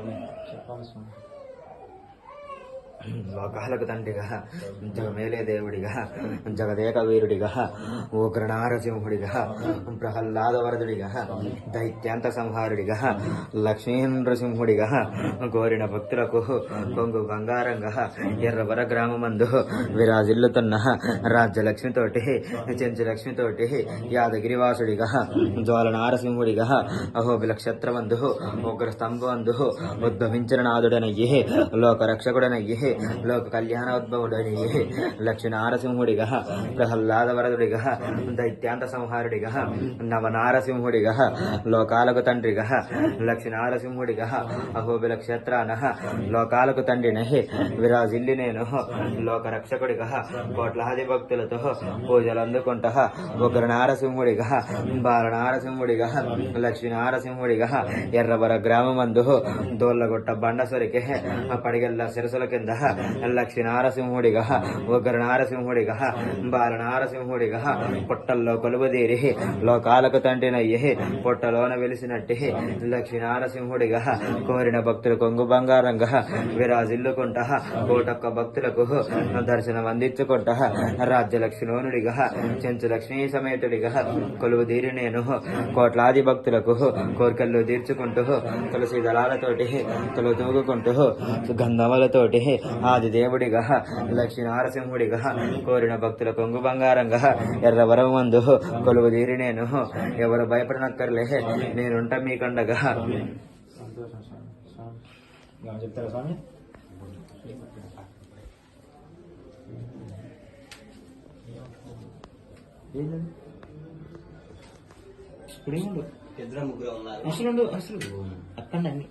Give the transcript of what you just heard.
我问你，去？లోకాలకు తండ్రిగా జగమేలే దేవుడిగా జగదేక వీరుడిగా ఉగ్రనారసింహుడిగా ప్రహ్లాద వరదుడిగా దైత్యాంత సంహారుడిగా లక్ష్మీ నృసింహుడిగా కోరిన భక్తులకు కొంగు బంగారంగా ఎర్రవర గ్రామమందు విరాజిల్లుతున్న రాజ్యలక్ష్మితోటి చెంచు లక్ష్మితోటి యాదగిరి జ్వాల నారసింహుడిగా అహోబిల క్షత్రమందు ఉగ్ర స్తంభమందు ఉద్భవించిన నాథుడనయ్యి లోకరక్షకుడనయ్యి లోక కళ్యాణోద్భవుడనయ్యి లక్ష్మీ నారసింహుడిగా ప్రహ్లాద వరదుడిగా దైత్యాంత సంహారుడిగా నవ నారసింహుడిగా లోకాలకు తండ్రిగా లక్ష్మీ నారసింహుడిగా అహోబిల క్షేత్రాన లోకాలకు తండ్రిని విరాజిల్లి నేను లోక రక్షకుడిగా కోట్లాది భక్తులతో పూజలు అందుకుంటా ఒకరు నారసింహుడిగా బాల నారసింహుడిగా లక్ష్మీ నారసింహుడిగా ఎర్రబర గ్రామమందు దోళ్ళగొట్ట బండసరికి పడిగల్ల సిరసుల కింద లక్ష్మీ నారసింహుడిగా ఉగ్ర నారసింహుడిగా బాల నారసింహుడిగా పుట్టల్లో కొలువదీరి లోకాలకు తండ్రినయ్యి పుట్టలోన వెలిసినట్టే లక్ష్మీ నారసింహుడిగా కోరిన భక్తులు కొంగు బంగారంగా విరాజిల్లుకుంట కోటొక్క భక్తులకు దర్శనం అందించుకుంట రాజ్యలక్ష్మణుడిగా చెంచు లక్ష్మీ సమేతుడిగా కొలువుదీరి నేను కోట్లాది భక్తులకు కోరికల్లో తీర్చుకుంటూ తులసి దళాలతోటి తులు తూగుకుంటూ గంధములతోటి ఆది దేవుడిగా లక్ష్మీ నారసింహుడిగా కోరిన భక్తుల కొంగు బంగారంగా ఎర్రవరం మందు కొలువు తీరి నేను. ఎవరు భయపడనక్కర్లే నేనుంటా మీకండగా చెప్తారా స్వామి ఇప్పుడు ఏముండు ఇద్దరు ముగ్గురు ఉన్నారు. అసలు అసలు అక్కడ అన్ని.